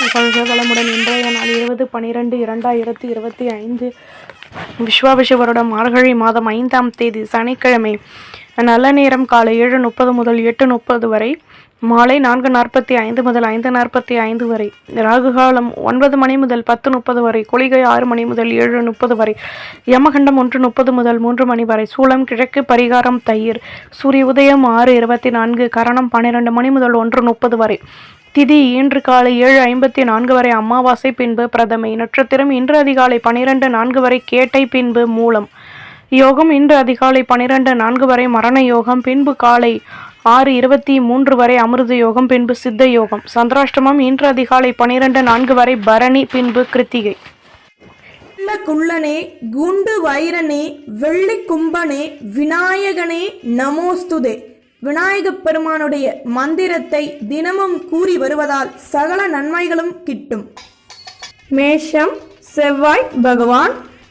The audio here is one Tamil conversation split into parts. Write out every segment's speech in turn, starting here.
வாழ்க வளமுடன் இன்றைய நாள் இருபது பனிரெண்டு இரண்டாயிரத்தி இருபத்தி ஐந்து. விஸ்வாபிஷ வருடம் மார்கழி மாதம் ஐந்தாம் தேதி சனிக்கிழமை நல்ல நேரம் காலை ஏழு முப்பது முதல் எட்டு முப்பது வரை மாலை நான்கு நாற்பத்தி ஐந்து முதல் ஐந்து நாற்பத்தி ஐந்து வரை. ராகுகாலம் ஒன்பது மணி முதல் பத்து முப்பது வரை. குளிகை ஆறு மணி முதல் ஏழு முப்பது வரை. யமகண்டம் ஒன்று முப்பது முதல் மூன்று மணி வரை. சூளம் கிழக்கு பரிகாரம் தயிர். சூரிய உதயம் ஆறு இருபத்தி நான்கு கரணம் பன்னிரெண்டு மணி முதல் ஒன்று முப்பது வரை. திதி இன்று காலை ஏழு ஐம்பத்தி நான்கு வரை அமாவாசை பின்பு பிரதமை. நட்சத்திரம் இன்று அதிகாலை பனிரெண்டு நான்கு வரை கேட்டை பின்பு மூலம். யோகம் இன்று அதிகாலை பனிரெண்டு நான்கு வரை மரண யோகம். பின்பு காலை ஆறு இருபத்தி மூன்று வரை அமிர்த யோகம் பின்பு சித்த யோகம். சந்திராஷ்டமம் இன்று அதிகாலை பனிரெண்டு நான்கு வரை பரணி பின்பு கிருத்திகை. குள்ள குள்ளனே குண்டு வைரனே வெள்ளி கும்பனே விநாயகனே நமோஸ்துதே. விநாயகப் பெருமானுடைய மந்திரத்தை தினமும் கூறி வருவதால் சகல நன்மைகளும் கிட்டும். மேஷம் செவ்வாய் பகவான்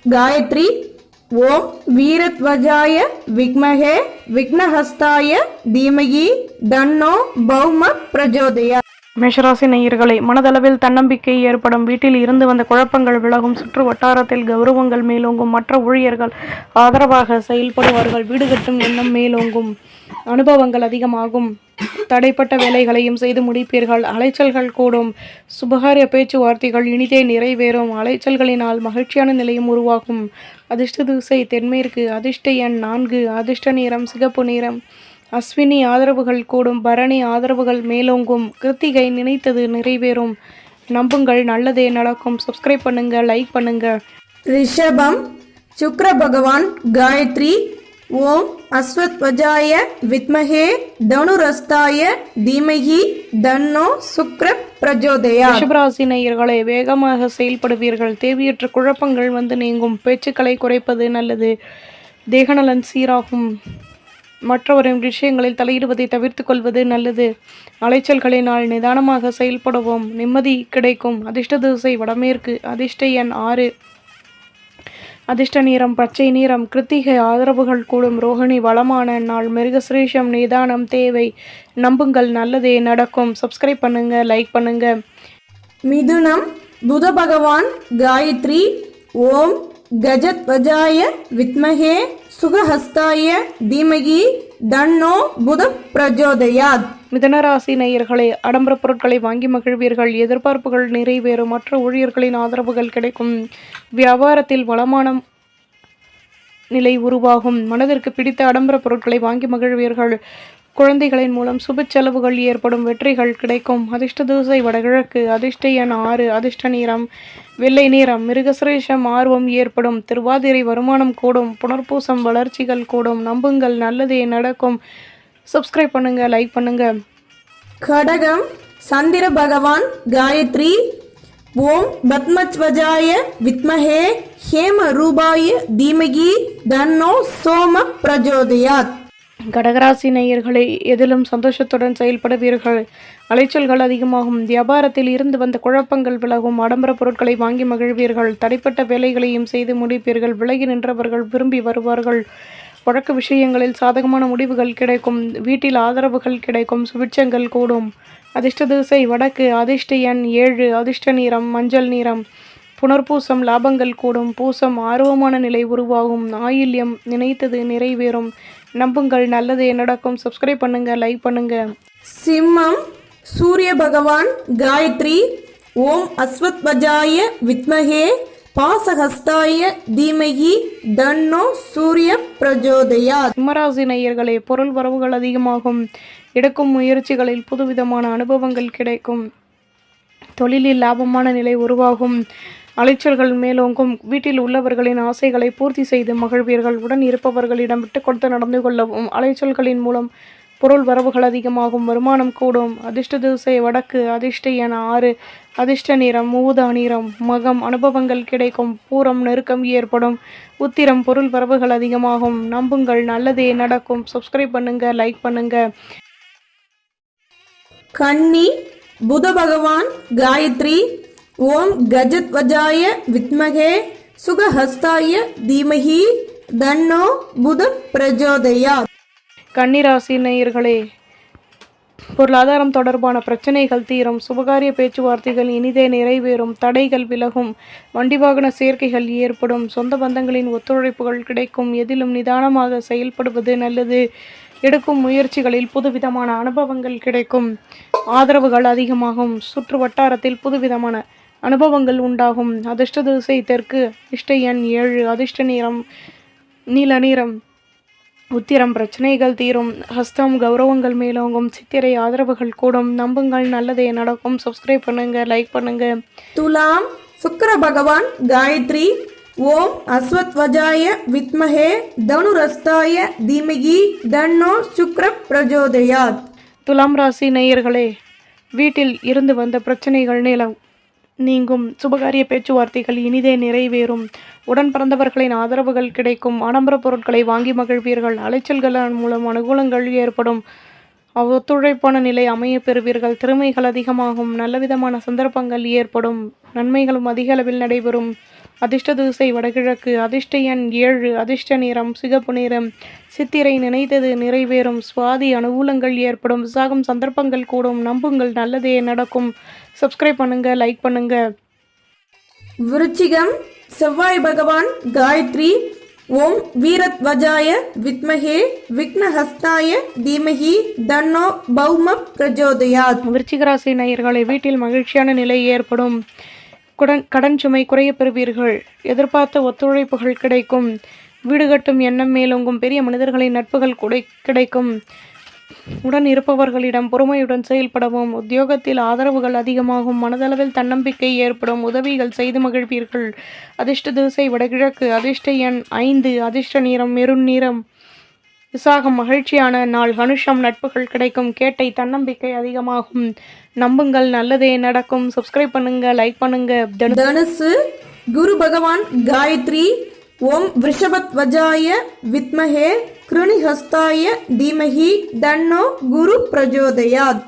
காயத்ரி ஓம் வீரத்வஜாய விக்மகே விக்னஹஸ்தாய தீமகி தன்னோ பௌம பிரஜோதயா. மேஷராசி நேயர்களை மனதளவில் தன்னம்பிக்கை ஏற்படும் வீட்டில் இருந்து வந்த குழப்பங்கள் விலகும். சுற்று வட்டாரத்தில் கௌரவங்கள் மேலோங்கும். மற்ற ஊழியர்கள் ஆதரவாக செயல்படுவார்கள். வீடு கட்டும் எண்ணம் மேலோங்கும். அனுபவங்கள் அதிகமாகும். தடைப்பட்ட வேலைகளையும் செய்து முடிப்பீர்கள். அலைச்சல்கள் கூடும். சுபகாரிய பேச்சுவார்த்தைகள் இனிதே நிறைவேறும். அலைச்சல்களினால் மகிழ்ச்சியான நிலையும் உருவாகும். அதிர்ஷ்ட திசை தென்மேற்கு அதிர்ஷ்ட எண் நான்கு அதிர்ஷ்ட நிறம் சிகப்பு நிறம். அஸ்வினி ஆதரவுகள் கூடும். பரணி ஆதரவுகள் மேலோங்கும். கிருத்திகை நினைத்தது நிறைவேறும். நம்புங்கள் நல்லதே நடக்கும். சப்ஸ்கிரைப் பண்ணுங்க லைக் பண்ணுங்க. ரிஷபம் சுக்ர பகவான் காயத்ரி ஓம் அஸ்வத்வஜாய வித்மகே தனுரஸ்தாய தீமகி தன்னோ சுக்ர பிரஜோதயா. ரிஷபராசி நேயர்களே வேகமாக செயல்படுவீர்கள். தேவையற்ற குழப்பங்கள் வந்து நீங்கும். பேச்சுக்களை குறைப்பது நல்லது. தேகநலன் சீராகும். மற்றவரின் விஷயங்களில் தலையிடுவதை தவிர்த்து கொள்வது நல்லது. அலைச்சல்களினால் நிதானமாக செயல்படுவோம். நிம்மதி கிடைக்கும். அதிர்ஷ்ட திசை வடமேற்கு. அதிர்ஷ்ட எண் ஆறு. அதிர்ஷ்ட நீரம் பச்சை நீரம் கிருத்திகை ஆதரவுகள் கூடும். ரோகிணி வளமான நாள் மிருகசிரேஷம் நிதானம் தேவை. நம்புங்கள் நல்லதே நடக்கும். சப்ஸ்கிரைப் பண்ணுங்க லைக் பண்ணுங்க. மிதுனம் புத பகவான் காயத்ரி ஓம் கஜத்வஜாய வித்மகே சுகஹஸ்தாய தீமகி தன்னோ புத பிரஜோதயாத். மிதனராசி நேயர்களே ஆடம்பர பொருட்களை வாங்கி மகிழ்வீர்கள். எதிர்பார்ப்புகள் நிறைவேறும். மற்ற ஊழியர்களின் ஆதரவுகள் கிடைக்கும். வியாபாரத்தில் வளமான நிலை உருவாகும். மனதிற்கு பிடித்த ஆடம்பர பொருட்களை வாங்கி மகிழ்வீர்கள். குழந்தைகளின் மூலம் சுப செலவுகள் ஏற்படும். வெற்றிகள் கிடைக்கும். அதிர்ஷ்ட தூசை வடகிழக்கு. அதிர்ஷ்ட எண் ஆறு அதிர்ஷ்ட நீரம் வெள்ளை நிறம் மிருகசுரேஷம் ஆர்வம் ஏற்படும். திருவாதிரை வருமானம் கூடும். புனர்பூசம் வளர்ச்சிகள் கூடும். நம்புங்கள். நல்லதே நடக்கும். சப்ஸ்கிரைப் பண்ணுங்க லைக் பண்ணுங்க. கடகம் சந்திர பகவான் காயத்ரி ஓம் பத்மத்வஜாய வித்மஹே ஹேம ரூபாய தீமகி தன்னோ சோம பிரஜோதயாத். கடகராசி நேயர்களே எதிலும் சந்தோஷத்துடன் செயல்படுவீர்கள். அலைச்சல்கள் அதிகமாகும். வியாபாரத்தில் இருந்து வந்த குழப்பங்கள் விலகும். ஆடம்பர பொருட்களை வாங்கி மகிழ்வீர்கள். தடைப்பட்ட வேலைகளையும் செய்து முடிப்பீர்கள். விலகி நின்றவர்கள் விரும்பி வருவார்கள். வழக்கு விஷயங்களில் சாதகமான முடிவுகள் கிடைக்கும். வீட்டில் ஆதரவுகள் கிடைக்கும். சுபிட்சங்கள் கூடும். அதிர்ஷ்ட திசை வடக்கு அதிர்ஷ்ட எண் ஏழு அதிர்ஷ்ட நிறம் மஞ்சள் நிறம். புனர்பூசம் லாபங்கள் கூடும். பூசம் ஆர்வமான நிலை உருவாகும். ஆயில்யம் நினைத்தது நிறைவேறும். நம்புங்கள் நல்லதே நடக்கும். சப்ஸ்கிரைப் பண்ணுங்க லைக் பண்ணுங்க. சிம்மம் சூரிய பகவான் காயத்ரி. ஓம் அஸ்வத்வஜாய வித்மகே. பாசஹஸ்தாய தீமகி தன்னோ சூரிய பிரஜோதயா சிம்மராசி நேயர்களே பொருள் வரவுகள் அதிகமாகும். எடுக்கும் முயற்சிகளில் புதுவிதமான அனுபவங்கள் கிடைக்கும். தொழிலில் லாபமான நிலை உருவாகும். அலைச்சல்கள் மேலோங்கும். வீட்டில் உள்ளவர்களின் ஆசைகளை பூர்த்தி செய்து மகிழ்வீர்கள். உடன் இருப்பவர்களிடம் விட்டு கொடுத்து நடந்து கொள்ளவும் அலைச்சல்களின் மூலம் பொருள் வரவுகள் அதிகமாகும் வருமானம் கூடும். அதிர்ஷ்ட திசை வடக்கு அதிர்ஷ்ட என ஆறு. அதிர்ஷ்ட நிறம் ஊதா நிறம். மகம் அனுபவங்கள் கிடைக்கும். பூரம் நெருக்கம் ஏற்படும். உத்திரம் பொருள் வரவுகள் அதிகமாகும். நம்புங்கள் நல்லதே நடக்கும். சப்ஸ்கிரைப் பண்ணுங்க லைக் பண்ணுங்க. கன்னி புத பகவான் காயத்ரி ஓம் கஜத்வஜாய வித்மகே சுகஹஸ்தாய தீமகி தன்னோ புத பிரஜோதயா. கன்னிராசி நேயர்களே பொருளாதாரம் தொடர்பான பிரச்சனைகள் தீரும் சுபகாரிய பேச்சுவார்த்தைகள் இனிதே நிறைவேறும் தடைகள் விலகும் வண்டி வாகன சேர்க்கைகள் ஏற்படும் சொந்த பந்தங்களின் ஒத்துழைப்புகள் கிடைக்கும் எதிலும் நிதானமாக செயல்படுவது நல்லது. எடுக்கும் முயற்சிகளில் புதுவிதமான அனுபவங்கள் கிடைக்கும். ஆதரவுகள் அதிகமாகும். சுற்று வட்டாரத்தில் புதுவிதமான அனுபவங்கள் உண்டாகும். அதிர்ஷ்ட திசை தெற்கு இஷ்ட எண் ஏழு அதிர்ஷ்ட நிறம் நீல நிறம் உத்திரம் பிரச்சனைகள் தீரும். ஹஸ்தம் கௌரவங்கள் மேலோங்கும். சித்திரை ஆதரவுகள் கூடும். நம்புங்கள் நல்லதே நடக்கும். சப்ஸ்கிரைப் பண்ணுங்க லைக் பண்ணுங்க. துலாம் சுக்கிர பகவான் காயத்ரி. ஓம் அஸ்வத்வஜாய வித்மஹே. தனுரஸ்தாய தீமகி. தன்னோ சுக்ர பிரஜோதயாத். துலாம் ராசி நேயர்களே வீட்டில் இருந்து வந்த பிரச்சனைகள் நிலம் நீங்கும். சுபகாரிய பேச்சுவார்த்தைகள் இனிதே நிறைவேறும். உடன் பிறந்தவர்களின் ஆதரவுகள் கிடைக்கும். ஆடம்பர பொருட்களை வாங்கி மகிழ்வீர்கள். அலைச்சல்கள் மூலம் அனுகூலங்கள் ஏற்படும். ஒத்துழைப்பான நிலை அமைய பெறுவீர்கள். திறமைகள் அதிகமாகும். நல்லவிதமான சந்தர்ப்பங்கள் ஏற்படும். நன்மைகளும் அதிக அளவில் நடைபெறும். அதிர்ஷ்ட திசை வடகிழக்கு. அதிர்ஷ்ட எண் ஏழு. அதிர்ஷ்ட நிறம் சிகப்பு நிறம். சித்திரை நினைத்தது நிறைவேறும். சுவாதி அனுகூலங்கள் ஏற்படும். விசாகம் சந்தர்ப்பங்கள் கூடும். நம்புங்கள். நல்லதே நடக்கும். சப்ஸ்கிரைப் பண்ணுங்க. லைக் பண்ணுங்க. விருச்சிகம். செவ்வாய் பகவான் காயத்ரி. ஓம் வீரத்வஜாய வித்மகே விக்னஹஸ்தாய தீமஹி தன்னோ பௌம பிரஜோதயாத். விருச்சிகராசி நேயர்களை வீட்டில் மகிழ்ச்சியான நிலை ஏற்படும். குடன் கடன் சுமை குறைய பெறுவீர்கள். எதிர்பார்த்த ஒத்துழைப்புகள் கிடைக்கும். வீடு கட்டும் எண்ணம் மேலோங்கும். பெரிய மனிதர்களின் நட்புகள் குடை கிடைக்கும். உடன் இருப்பவர்களிடம் பொறுமையுடன் செயல்படவும் உத்தியோகத்தில் ஆதரவுகள் அதிகமாகும் மனதளவில் தன்னம்பிக்கை ஏற்படும் உதவிகள் செய்து மகிழ்வீர்கள். அதிர்ஷ்ட திசை வடகிழக்கு அதிர்ஷ்ட எண் ஐந்து அதிர்ஷ்ட நிறம் மெருண் நிறம். விசாகம் மகிழ்ச்சியான நாள் கனுஷம் நட்புகள் கிடைக்கும் கேட்டை தன்னம்பிக்கை அதிகமாகும். நம்புங்கள் நல்லதே நடக்கும். சப்ஸ்கிரைப் பண்ணுங்க லைக் பண்ணுங்க. தனுசு குரு பகவான் காயத்ரி ஓம் விருஷபத்வஜாய வித்மஹே. கிருணிஹஸ்தாய தீமகி தன்னோ குரு பிரஜோதயாத்.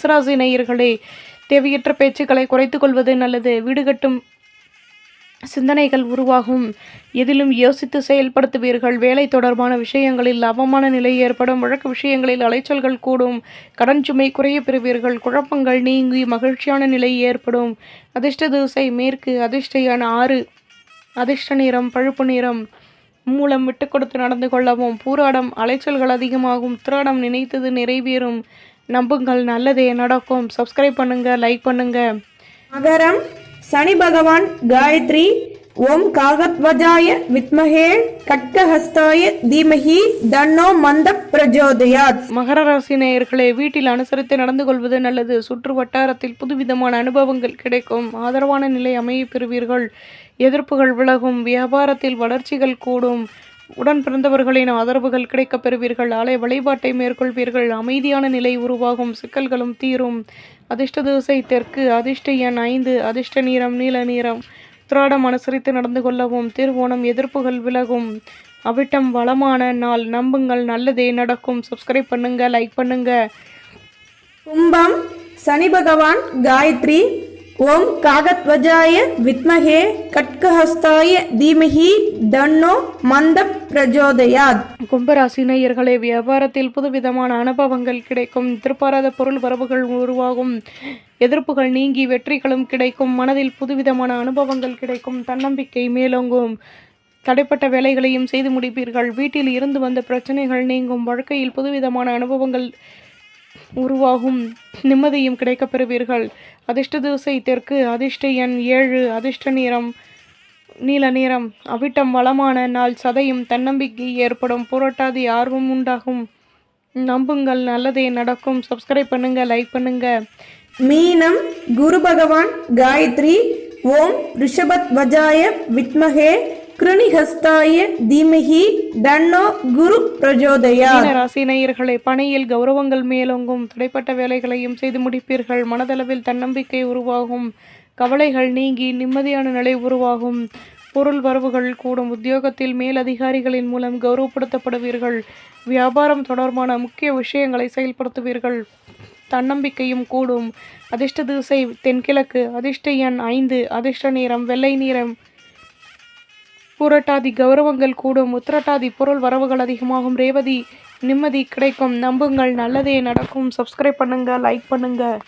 ராசி நேயர்களே தேவையற்ற பேச்சுக்களை குறைத்து கொள்வது நல்லது. வீடு கட்டும் சிந்தனைகள் உருவாகும். எதிலும் யோசித்து செயல்படுத்துவீர்கள். வேலை தொடர்பான விஷயங்களில் அவமான நிலை ஏற்படும். வழக்கு விஷயங்களில் அலைச்சல்கள் கூடும். கடன் சுமை குறைய பெறுவீர்கள். குழப்பங்கள் நீங்கி மகிழ்ச்சியான நிலை ஏற்படும். அதிர்ஷ்ட தூசை மேற்கு அதிர்ஷ்ட ஆறு. அதிர்ஷ்ட நிறம் பழுப்பு நிறம். மூலம் விட்டு கொடுத்து நடந்து கொள்ளவும் பூராடம் அலைச்சல்கள் அதிகமாகும். திராடம் நினைத்தது நிறைவேறும். நம்புங்கள் நல்லதே நடக்கும். சப்ஸ்கிரைப் பண்ணுங்க லைக் பண்ணுங்க. மகரம் சனி பகவான் காயத்ரி ஓம் காகத்வஜாய வித்மஹே கட்கஹஸ்தாய தீமஹி தன்னோ மந்த பிரஜோதயாத். மகர ராசி நேயர்களே வீட்டில் அனுசரித்து நடந்து கொள்வது நல்லது. சுற்று வட்டாரத்தில் புதுவிதமான அனுபவங்கள் கிடைக்கும். ஆதரவான நிலை அமைய பெறுவீர்கள். எதிர்ப்புகள் விலகும் வியாபாரத்தில் வளர்ச்சிகள் கூடும். உடன் பிறந்தவர்களின் ஆதரவுகள் கிடைக்கப் பெறுவீர்கள். ஆலய வழிபாட்டை மேற்கொள்வீர்கள். அமைதியான நிலை உருவாகும். சிக்கல்களும் தீரும். அதிர்ஷ்ட திசை தெற்கு. அதிர்ஷ்ட எண் ஐந்து. அதிர்ஷ்ட நீரம் நீல நிறம். உத்திராடம் அனுசரித்து நடந்து கொள்ளவும். திருவோணம் எதிர்ப்புகள் விலகும். அவிட்டம் வளமான நாள். நம்புங்கள். நல்லதே நடக்கும். சப்ஸ்கிரைப் பண்ணுங்க. லைக் பண்ணுங்க. கும்பம் சனி பகவான் காயத்ரி ஓம் காகத்வஜாய வித்மகே கட்கஹஸ்தாய தீமஹி தன்னோ மந்த பிரஜோதயாத். கும்பராசினியர்களே வியாபாரத்தில் புதுவிதமான அனுபவங்கள் கிடைக்கும். எதிர்பாராத பொருள் வரவுகள் உருவாகும். எதிர்ப்புகள் நீங்கி வெற்றிகளும் கிடைக்கும். மனதில் புதுவிதமான அனுபவங்கள் கிடைக்கும். தன்னம்பிக்கை மேலோங்கும். தடைப்பட்ட வேலைகளையும் செய்து முடிப்பீர்கள். வீட்டில் இருந்து வந்த பிரச்சனைகள் நீங்கும். வாழ்க்கையில் புதுவிதமான அனுபவங்கள் உருவாகும். நிம்மதியும் கிடைக்கப் பெறுவீர்கள். அதிர்ஷ்ட திசை தெற்கு அதிர்ஷ்ட எண் ஏழு அதிர்ஷ்ட நிறம் நீல நிறம். அவிட்டம் வளமான நாள் சதையும் தன்னம்பிக்கை ஏற்படும். புரட்டாதி ஆர்வம் உண்டாகும். நம்புங்கள் நல்லதே நடக்கும். சப்ஸ்கிரைப் பண்ணுங்க லைக் பண்ணுங்க. மீனம் குரு பகவான் காயத்ரி ஓம் ரிஷபத் வஜாய வித்மகே. கிருணிஹஸ்தாய தீமகி தன்னோ குரு பிரஜோதயா. ராசி நேயர்களை பணியில் கௌரவங்கள் மேலோங்கும். துடைப்பட்ட வேலைகளையும் செய்து முடிப்பீர்கள். மனதளவில் தன்னம்பிக்கை உருவாகும். கவலைகள் நீங்கி நிம்மதியான நிலை உருவாகும். பொருள் வரவுகள் கூடும். உத்தியோகத்தில் மேல் அதிகாரிகளின் மூலம் கௌரவப்படுத்தப்படுவீர்கள். வியாபாரம் தொடர்பான முக்கிய விஷயங்களை செயல்படுத்துவீர்கள். தன்னம்பிக்கையும் கூடும். அதிர்ஷ்ட திசை தென்கிழக்கு. அதிர்ஷ்ட எண் ஐந்து. அதிர்ஷ்ட நேரம் வெள்ளை நிறம். பூரட்டாதி கௌரவங்கள் கூடும். உத்திரட்டாதி பொருள் வரவுகள் அதிகமாகும். ரேவதி நிம்மதி கிடைக்கும். நம்புங்கள். நல்லதே நடக்கும். சப்ஸ்கிரைப் பண்ணுங்கள் லைக் பண்ணுங்கள்